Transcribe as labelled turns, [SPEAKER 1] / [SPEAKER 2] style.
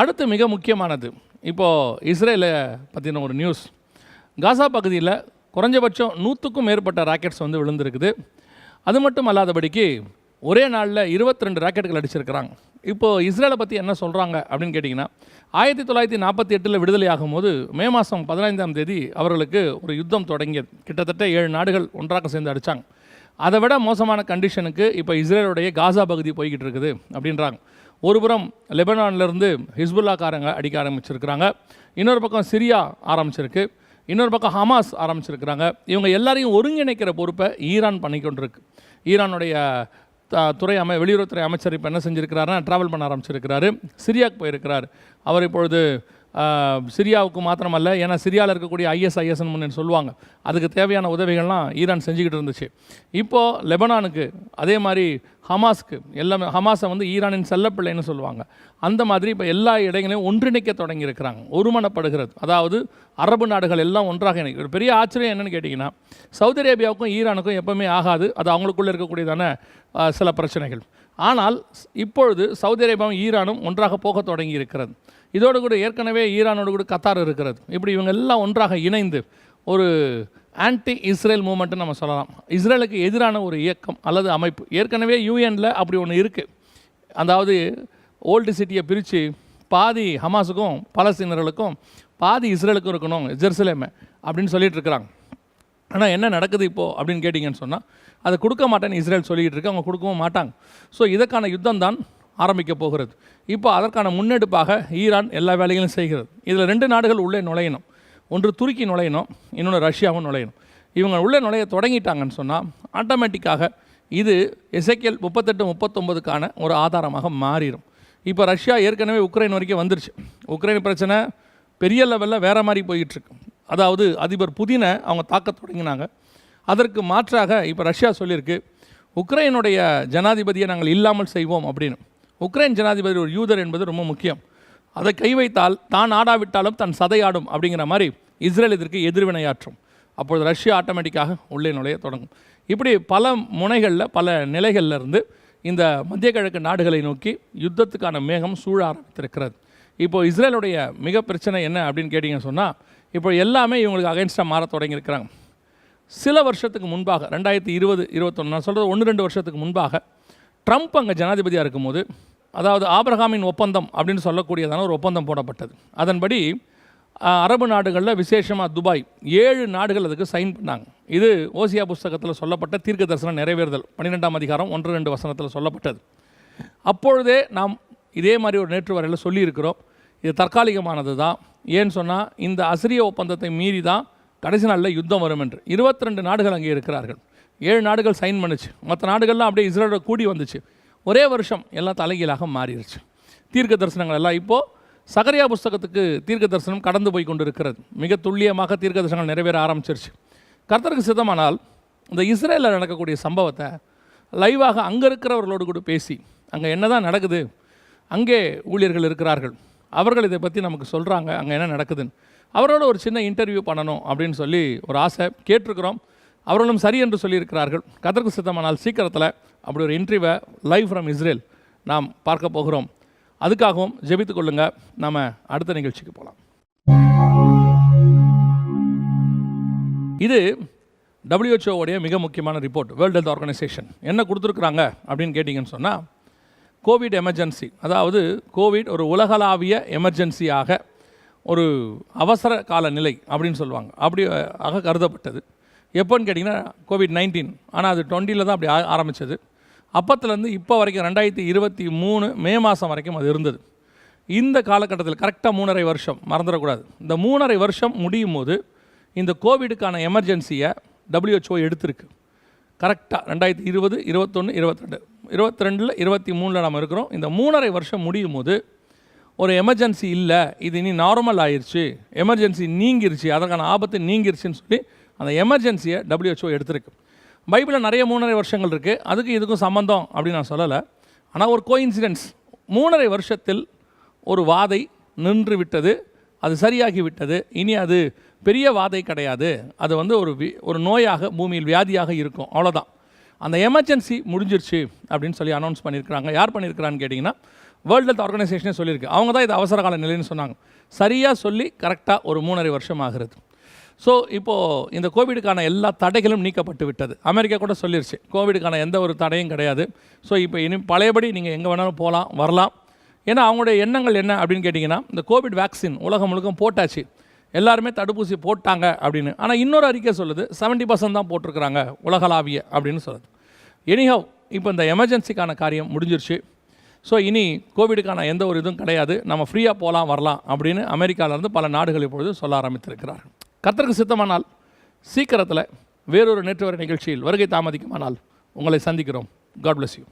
[SPEAKER 1] அடுத்து மிக முக்கியமானது. இப்போது இஸ்ரேலை பற்றின ஒரு நியூஸ் காசா பகுதியில் குறைஞ்சபட்சம் நூற்றுக்கும் மேற்பட்ட ராக்கெட்ஸ் வந்து விழுந்திருக்குது. அது மட்டும் அல்லாதபடிக்கு ஒரே நாளில் 22 ரெண்டு ராக்கெட்டுகள் அடிச்சிருக்கிறாங்க. இப்போது இஸ்ரேலை பற்றி என்ன சொல்கிறாங்க அப்படின்னு கேட்டிங்கன்னா ஆயிரத்தி தொள்ளாயிரத்தி நாற்பத்தி எட்டில் விடுதலை ஆகும்போது மே மாதம் பதினைந்தாம் தேதி அவர்களுக்கு ஒரு யுத்தம் தொடங்கியது. கிட்டத்தட்ட ஏழு நாடுகள் ஒன்றாக சேர்ந்து அடித்தாங்க அதை விட மோசமான கண்டிஷனுக்கு இப்போ இஸ்ரேலுடைய காசா பகுதி போய்கிட்டு இருக்குது அப்படின்றாங்க. ஒருபுறம் லெபனான்லேருந்து ஹிஸ்புல்லாக்காரங்க அடிக்க ஆரம்பிச்சிருக்கிறாங்க. இன்னொரு பக்கம் சிரியா ஆரம்பிச்சிருக்கு. இன்னொரு பக்கம் ஹமாஸ் ஆரம்பிச்சிருக்கிறாங்க. இவங்க எல்லாரையும் ஒருங்கிணைக்கிற பொறுப்பை ஈரான் பண்ணிக்கொண்டிருக்கு. ஈரானுடைய த- துறை அமை வெளியுறவுத்துறை அமைச்சர் இப்போ என்ன செஞ்சுருக்கிறாருன்னா ட்ராவல் பண்ண ஆரம்பிச்சிருக்கிறாரு. சிரியாவுக்கு போயிருக்கிறார். அவர் இப்பொழுது சிரியாவுக்கு மாத்திரமல்ல ஏன்னா சிரியாவில் இருக்கக்கூடிய ஐஎஸ்ஐஎஸ்ன்னு முன்னே சொல்லுவாங்க. அதுக்கு தேவையான உதவிகள்லாம் ஈரான் செஞ்சுக்கிட்டு இருந்துச்சு. இப்போது லெபனானுக்கு அதே மாதிரி ஹமாஸ்க்கு எல்லாமே ஹமாஸை வந்து ஈரானின் செல்லப்பிள்ளைன்னு சொல்லுவாங்க. அந்த மாதிரி இப்போ எல்லா இடங்களையும் ஒன்றிணைக்க தொடங்கியிருக்கிறாங்க. ஒருமனப்படுகிறது. அதாவது அரபு நாடுகள் எல்லாம் ஒன்றாக இணைக்க. ஒரு பெரிய ஆச்சரியம் என்னென்னு கேட்டிங்கன்னா சவுதி அரேபியாவுக்கும் ஈரானுக்கும் எப்போவுமே ஆகாது. அது அவங்களுக்குள்ளே இருக்கக்கூடியதான சில பிரச்சனைகள். ஆனால் இப்பொழுது சவுதி அரேபியாவும் ஈரானும் ஒன்றாக போக தொடங்கி இருக்கிறது இதோடு கூட ஏற்கனவே ஈரானோடு கூட கத்தார் இருக்கிறது. இப்படி இவங்க எல்லாம் ஒன்றாக இணைந்து ஒரு ஆன்டி இஸ்ரேல் மூமெண்ட்டு நம்ம சொல்லலாம். இஸ்ரேலுக்கு எதிரான ஒரு இயக்கம் அல்லது அமைப்பு. ஏற்கனவே யூஎனில் அப்படி ஒன்று இருக்குது அதாவது ஓல்டு சிட்டியை பிரித்து பாதி ஹமாஸுக்கும் பலஸ்தீனர்களுக்கும் பாதி இஸ்ரேலுக்கும் இருக்கணும் ஜெருசலேமே அப்படின்னு சொல்லிட்டு இருக்கிறாங்க. ஆனால் என்ன நடக்குது இப்போது அப்படின்னு கேட்டிங்கன்னு சொன்னால் அதை கொடுக்க மாட்டேன்னு இஸ்ரேல் சொல்லிக்கிட்டு இருக்கு. அவங்க கொடுக்கவும் மாட்டாங்க. ஸோ இதற்கான யுத்தம் தான் ஆரம்பிக்க போகிறது. இப்போ அதற்கான முன்னெடுப்பாக ஈரான் எல்லா வேலைகளும் செய்கிறது. இதில் ரெண்டு நாடுகள் உள்ளே நுழையணும். ஒன்று துருக்கி நுழையணும் இன்னொன்று ரஷ்யாவும் நுழையணும். இவங்க உள்ளே நுழைய தொடங்கிட்டாங்கன்னு சொன்னால் ஆட்டோமேட்டிக்காக இது எசைக்கேல் முப்பத்தெட்டு முப்பத்தொம்பதுக்கான ஒரு ஆதாரமாக மாறிடும். இப்போ ரஷ்யா ஏற்கனவே உக்ரைன் வரைக்கும் வந்துருச்சு. உக்ரைன் பிரச்சனை பெரிய லெவலில் வேறு மாதிரி போயிட்டுருக்கு. அதாவது அதிபர் புதினை அவங்க தாக்க தொடங்கினாங்க. அதற்கு மாற்றாக இப்போ ரஷ்யா சொல்லியிருக்கு உக்ரைனுடைய ஜனாதிபதியை நாங்கள் இல்லாமல் செய்வோம் அப்படின்னு. உக்ரைன் ஜனாதிபதி ஒரு யூதர் என்பது ரொம்ப முக்கியம். அதை கை வைத்தால் தான் ஆடாவிட்டாலும் தன் சதையாடும் அப்படிங்கிற மாதிரி இஸ்ரேல் இதற்கு எதிர்வினையாற்றும். அப்பொழுது ரஷ்யா ஆட்டோமேட்டிக்காக உள்ளே நுழைய தொடங்கும். இப்படி பல முனைகளில் பல நிலைகள்ல இருந்து இந்த மத்திய கிழக்கு நாடுகளை நோக்கி யுத்தத்துக்கான மேகம் சூழ ஆரம்பித்திருக்கிறது. இப்போ இஸ்ரேலுடைய மிக பிரச்சனை என்ன அப்படின்னு கேட்டிங்கன்னு சொன்னால் இப்போ எல்லாமே இவங்களுக்கு அகைன்ஸ்டாக மாற தொடங்கியிருக்கிறாங்க. சில வருஷத்துக்கு முன்பாக ரெண்டாயிரத்தி இருபது இருபத்தொன்று நான் சொல்கிறது ஒன்று ரெண்டு வருஷத்துக்கு முன்பாக ட்ரம்ப் அங்கே ஜனாதிபதியாக இருக்கும்போது அதாவது ஆபிரகாமின் ஒப்பந்தம் அப்படின்னு சொல்லக்கூடியதான ஒரு ஒப்பந்தம் போடப்பட்டது. அதன்படி அரபு நாடுகளில் விசேஷமாக துபாய் ஏழு நாடுகள் அதுக்கு சைன் பண்ணாங்க. இது ஓசியா புஸ்தகத்தில் சொல்லப்பட்ட தீர்க்க தரிசனம் நிறைவேறுதல் பன்னிரெண்டாம் அதிகாரம் ஒன்று ரெண்டு வசனத்தில் சொல்லப்பட்டது. அப்பொழுதே நாம் இதே மாதிரி ஒரு நேற்று வரையில் சொல்லியிருக்கிறோம். இது தற்காலிகமானது தான் ஏன்னு சொன்னால் இந்த அசிரிய ஒப்பந்தத்தை மீறி தான் கடைசி நாளில் யுத்தம் வரும் என்று. 22 நாடுகள் அங்கே இருக்கிறார்கள். ஏழு நாடுகள் சைன் பண்ணுச்சு. மற்ற நாடுகள்லாம் அப்படியே இஸ்ரேலோட கூடி வந்துச்சு. ஒரே வருஷம் எல்லாம் தலைகீழாக மாறிடுச்சு தீர்க்க தரிசனங்கள் எல்லாம் இப்போது சகரியா புஸ்தகத்துக்கு தீர்க்க தரிசனம் கடந்து போய் கொண்டு இருக்கிறது மிக துல்லியமாக தீர்க்க தரிசனங்கள் நிறைவேற ஆரம்பிச்சிருச்சு. கர்த்தருக்கு சித்தமானால் இந்த இஸ்ரேலில் நடக்கக்கூடிய சம்பவத்தை லைவாக அங்கே இருக்கிறவர்களோடு கூட பேசி அங்கே என்ன தான் நடக்குது அங்கே ஊழியர்கள் இருக்கிறார்கள். அவர்கள் இதை பற்றி நமக்கு சொல்கிறாங்க அங்கே என்ன நடக்குதுன்னு. அவரோட ஒரு சின்ன இன்டர்வியூ பண்ணணும் அப்படின்னு சொல்லி ஒரு ஆசை கேட்டிருக்கிறோம். அவர்களும் சரி என்று சொல்லியிருக்கிறார்கள். கதற்கு சித்தமானால் சீக்கிரத்தில் அப்படி ஒரு இன்டர்வியூவை லைவ் ஃப்ரம் இஸ்ரேல் நாம் பார்க்க போகிறோம். அதுக்காகவும் ஜெபித்து கொள்ளுங்க. நாம அடுத்த நிகழ்ச்சிக்கு போகலாம் இது டபிள்யூஹெச்ஓடைய மிக முக்கியமான ரிப்போர்ட் வேர்ல்டு ஹெல்த் ஆர்கனைசேஷன் என்ன கொடுத்துருக்குறாங்க அப்படின்னு கேட்டிங்கன்னு சொன்னால் கோவிட் எமர்ஜென்சி அதாவது கோவிட் ஒரு உலகளாவிய எமர்ஜென்சியாக ஒரு அவசர கால நிலை அப்படின்னு சொல்லுவாங்க. அப்படி ஆக கருதப்பட்டது. எப்போன்னு கேட்டிங்கன்னா கோவிட் நைன்டீன் ஆனால் அது டுவெண்ட்டியில் தான் அப்படி ஆரம்பித்தது அப்போத்துலேருந்து அப்பத்துலேருந்து இப்போ வரைக்கும் ரெண்டாயிரத்தி இருபத்தி மூணு மே மாதம் வரைக்கும் அது இருந்தது. இந்த காலகட்டத்தில் கரெக்டாக மூணரை வருஷம் மறந்துடக்கூடாது. இந்த மூணரை வருஷம் முடியும் போது இந்த கோவிடுக்கான எமர்ஜென்சியை டபிள்யூஹெச்ஓ எடுத்திருக்கு. கரெக்டாக ரெண்டாயிரத்தி இருபது இருபத்தொன்று இருபத்திரெண்டு இருபத்தி ரெண்டில் இருபத்தி மூணில் நம்ம இருக்கிறோம். இந்த மூணரை வருஷம் முடியும் போது ஒரு எமர்ஜென்சி இல்லை இது இனி நார்மல் ஆயிடுச்சு எமர்ஜென்சி நீங்கிருச்சு அதற்கான ஆபத்து நீங்கிருச்சுன்னு சொல்லி அந்த எமர்ஜென்சியை டபிள்யூஹெச்ஓ எடுத்திருக்கு. பைபிளில் நிறைய மூணரை வருஷங்கள் இருக்குது அதுக்கு இதுக்கும் சம்மந்தம் அப்படின்னு நான் சொல்லலை. ஆனால் ஒரு கோயின்சிடென்ஸ் மூணரை வருஷத்தில் ஒரு வாதை நின்று விட்டது. அது சரியாகி விட்டது. இனி அது பெரிய வாதை கிடையாது. அது வந்து ஒரு வி ஒரு நோயாக பூமியில் வியாதியாக இருக்கும். அவ்வளோதான் அந்த எமர்ஜென்சி முடிஞ்சிருச்சு அப்படின்னு சொல்லி அனௌன்ஸ் பண்ணியிருக்கிறாங்க. யார் பண்ணியிருக்கிறான்னு கேட்டிங்கன்னா வேர்ல்டு ஹெல்த் ஆர்கனைசேஷனே சொல்லியிருக்கு. அவங்க தான் இது அவசர கால நிலைன்னு சொன்னாங்க. சரியாக சொல்லி கரெக்டாக ஒரு மூணரை வருஷம் ஆகிறது. ஸோ இப்போது இந்த கோவிடுக்கான எல்லா தடைகளும் நீக்கப்பட்டு விட்டது. அமெரிக்கா கூட சொல்லிருச்சு கோவிடுக்கான எந்த ஒரு தடையும் கிடையாது. ஸோ இப்போ இனி பழையபடி நீங்கள் எங்கே வேணாலும் போகலாம் வரலாம். ஏன்னா அவங்களுடைய எண்ணங்கள் என்ன அப்படின்னு கேட்டிங்கன்னா இந்த கோவிட் வேக்சின் உலகம் முழுக்க போட்டாச்சு. எல்லாருமே தடுப்பூசி போட்டாங்க அப்படின்னு. ஆனால் இன்னொரு அறிக்கை சொல்லுது 70% பர்சன்ட் தான் போட்டிருக்கிறாங்க உலகளாவிய அப்படின்னு சொல்லுது. எனிஹவ் இப்போ இந்த எமர்ஜென்சிக்கான காரியம் முடிஞ்சிருச்சு. ஸோ இனி கோவிடுக்கான எந்த ஒரு இதுவும் கிடையாது. நம்ம ஃப்ரீயாக போகலாம் வரலாம் அப்படின்னு அமெரிக்காவிலேருந்து பல நாடுகள் இப்பொழுது சொல்ல ஆரம்பித்திருக்கிறார் கத்தருக்கு சித்தமானால் சீக்கிரத்தில் வேறொரு நேற்று வரை நிகழ்ச்சியில் வருகை தாமதிக்குமானால் உங்களை சந்திக்கிறோம். God bless you